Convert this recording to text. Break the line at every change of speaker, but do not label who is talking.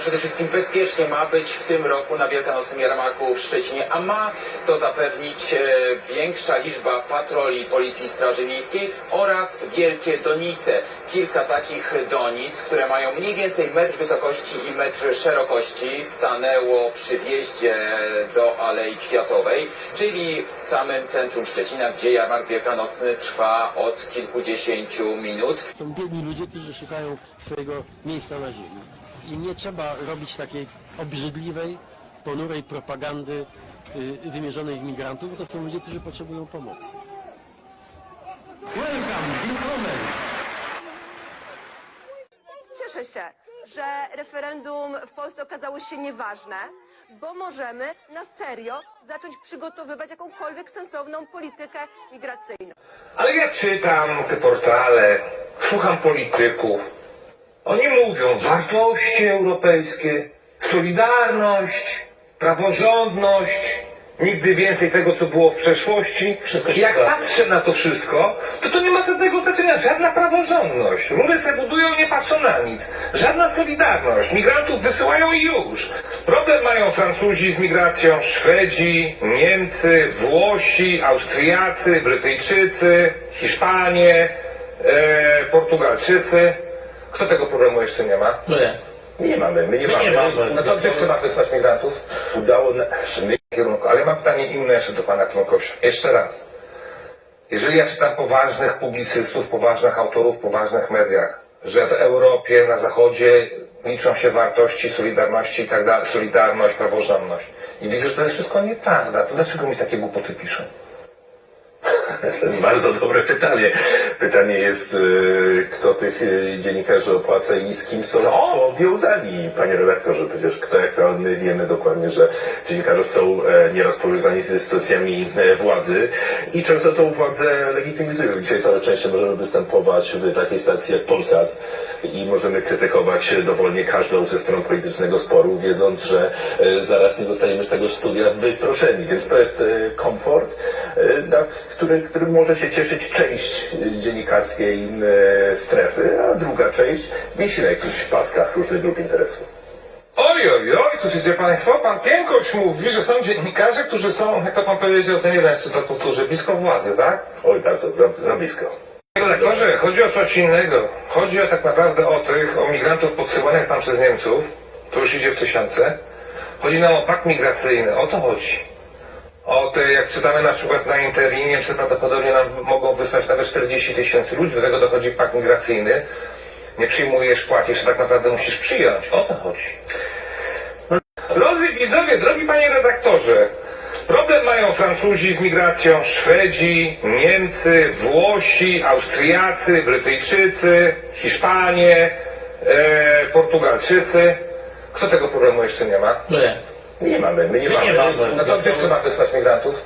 przede wszystkim bezpiecznie ma być w tym roku na Wielkanocnym Jarmarku w Szczecinie, a ma to zapewnić e, większa liczba patroli Policji Straży Miejskiej oraz wielkie donice. Kilka takich donic, które mają mniej więcej metr wysokości i metr szerokości stanęło przy wjeździe do Alei Kwiatowej, czyli w samym centrum Szczecina, gdzie jarmark wielkanocny trwa od kilkudziesięciu minut.
Są biedni ludzie, którzy szukają swojego miejsca na ziemi. I nie trzeba robić takiej obrzydliwej, ponurej propagandy y, wymierzonej w migrantów, bo to są ludzie, którzy potrzebują pomocy. Welcome, willkommen!
Cieszę się, że referendum w Polsce okazało się nieważne, bo możemy na serio zacząć przygotowywać jakąkolwiek sensowną politykę migracyjną.
Ale ja czytam te portale, słucham polityków. Oni mówią wartości europejskie, solidarność, praworządność, nigdy więcej tego, co było w przeszłości.
Wszystko się
Jak
zgadza.
patrzę na to wszystko, to to nie ma żadnego znaczenia, żadna praworządność. Rury se budują, nie patrzą na nic. Żadna solidarność. Migrantów wysyłają i już. Problem mają Francuzi z migracją, Szwedzi, Niemcy, Włosi, Austriacy, Brytyjczycy, Hiszpanie, e, Portugalczycy. Kto tego problemu jeszcze nie ma?
No nie.
Nie mamy, my nie
My
mamy.
nie mamy.
No to gdzie trzeba wysłać migrantów?
Udało na... my...
kierunku. Ale mam pytanie inne jeszcze do pana Klimkosia. Jeszcze raz. Jeżeli ja czytam poważnych publicystów, poważnych autorów, poważnych mediach, że w Europie, na Zachodzie liczą się wartości solidarności i tak dalej, solidarność, praworządność. I widzę, że to jest wszystko nieprawda. To dlaczego mi takie głupoty piszą?
To jest bardzo dobre pytanie. Pytanie jest, y, kto tych y, dziennikarzy opłaca i z kim są powiązani, panie redaktorze. Przecież kto jak to my wiemy dokładnie, że dziennikarze są e, nieraz powiązani z instytucjami e, władzy i często tą władzę legitymizują. Dzisiaj całe szczęście możemy występować w takiej stacji jak Polsat i możemy krytykować dowolnie każdą ze stron politycznego sporu, wiedząc, że e, zaraz nie zostaniemy z tego studia wyproszeni. Więc to jest komfort, na który, który może się cieszyć część e, dziennikarskiej e, strefy, a druga część wisi na jakichś paskach różnych grup interesu.
Oj, oj, oj, słyszycie państwo? Pan Piękoś mówi, że są dziennikarze, którzy są, jak to pan powiedział, ten jeden jeszcze to powtórzę, blisko władzy, tak?
Oj, bardzo, za, za blisko.
Redaktorze, chodzi o coś innego. Chodzi o tak naprawdę o tych, o migrantów podsyłanych tam przez Niemców. To już idzie w tysiące. Chodzi nam o pakt migracyjny. O to chodzi. Jak czytamy na przykład na Interi, Niemcy prawdopodobnie nam mogą wysłać nawet 40 tysięcy ludzi. Do tego dochodzi pakt migracyjny. Nie przyjmujesz, płacisz, tak naprawdę musisz przyjąć. O to chodzi. Drodzy widzowie, drogi panie redaktorze, problem mają Francuzi z migracją, Szwedzi, Niemcy, Włosi, Austriacy, Brytyjczycy, Hiszpanie, e, Portugalczycy. Kto tego problemu jeszcze nie ma?
No
nie mamy, my nie
my
mamy.
Nie mamy.
No to gdzie trzeba wysłać migrantów?